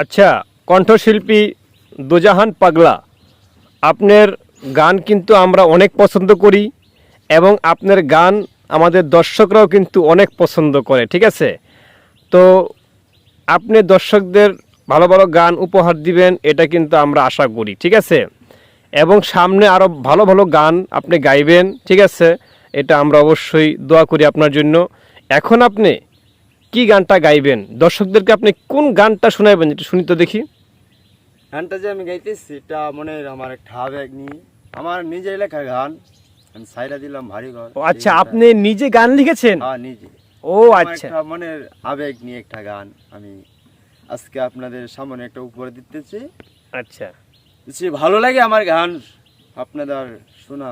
আচ্ছা কণ্ঠশিল্পী দুজাহান পাগলা, আপনার গান কিন্তু আমরা অনেক পছন্দ করি এবং আপনার গান আমাদের দর্শকরাও কিন্তু অনেক পছন্দ করে, ঠিক আছে? তো আপনি দর্শকদের ভালো ভালো গান উপহার দিবেন, এটা কিন্তু আমরা আশা করি, ঠিক আছে? এবং সামনে আরও ভালো ভালো গান আপনি গাইবেন, ঠিক আছে? এটা আমরা অবশ্যই দোয়া করি আপনার জন্য। এখন আপনি কি গানটা গাইবেন? দর্শকদেরকে আপনি কোন গানটা শোনাবেন একটু শুনি তো দেখি। গানটা যে আমি গাইতেছি এটা মনে আমার একটা আবেগ নিয়ে। আমার নিজের লেখা গান। আমি সাইরা দিলাম ভারী ঘর। আচ্ছা আপনি নিজে গান লিখেছেন? হ্যাঁ নিজে। ও আচ্ছা। মনের আবেগ নিয়ে একটা গান আমি আজকে আপনাদের সামনে একটা উপরে দিতেছি। আচ্ছা। সে ভালো লাগে আমার গান আপনাদের শোনা।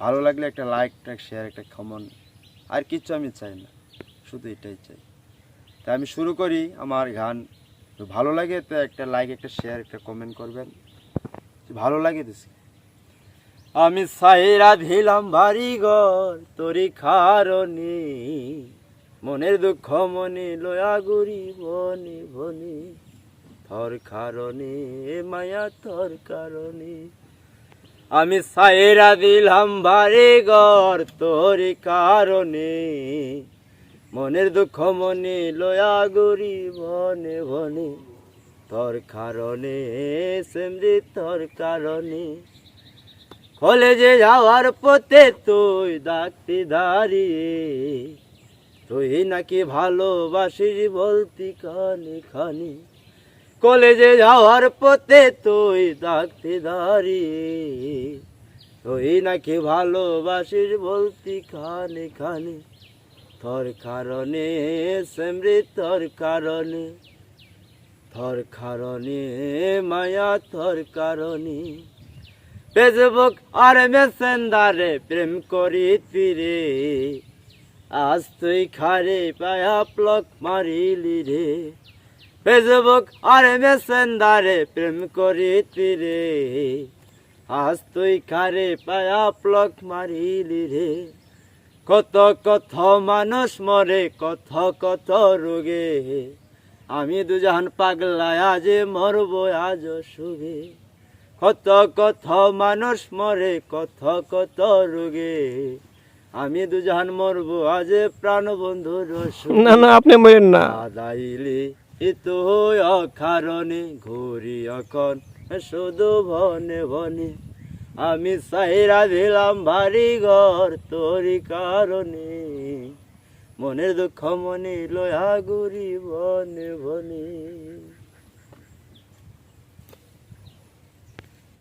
ভালো লাগলে একটা লাইক একটা শেয়ার একটা কমন আর কিছু আমি চাই না। শুধু এটাই চাই। তাই আমি শুরু করি আমার গান। ভালো লাগে তো একটা লাইক একটা শেয়ার একটা কমেন্ট করবেন। ভালো লাগে তো আমি সাইরা দিলাম ভারী ঘর তোরি খারণি। মনের দুঃখ মনে লয়া গুরি বনি বনি। থর কারণে মায়া থর কারণে। আমি সাইরা দিলাম ভারী ঘর তোরি কারণে মনের দুঃখ মনে লয়া গুরি বনে বনে। তোর কারণে সেমরি তোর কারণে। কলেজে যাওয়ার পথে তুই ডাকতে দাঁড়িয়ে তুই নাকি ভালোবাসিস বলতি খানি খানি। কলেজে যাওয়ার পথে তুই ডাকতে দাঁড়িয়ে তুই নাকি ভালোবাসিস বলতি খানি খানি। তোর কারণে সেমরি তোর কারণে তোর কারণে মায়া তোর কারণে ফেসবুক আর মেসেঞ্জারে প্রেম করি তীরে আজ তুই খারে পায়া প্লক মারিলি রে। ফেসবুক আর মেসেঞ্জারে প্রেম করি তীরে আজ তুই খারে পায়া প্লক মারিলি রে। কত কত মানুষ মরে কত কত রোগে। আমি দুজাহান পাগলায় আজ মরব আজ সুগে কত কত মানুষ মরে কত কত রোগে। আমি দুজাহান মরব আজ প্রাণ বন্ধু না না আপনি মরেন না। আদাইলি তো অকারণে ঘুরি এখন শুধু ভনে ভনে আমি সাইরা দিলাম ভারী ঘর তোরি কারণে। মনের দুঃখ মনে লয়া গুরি বনে বনে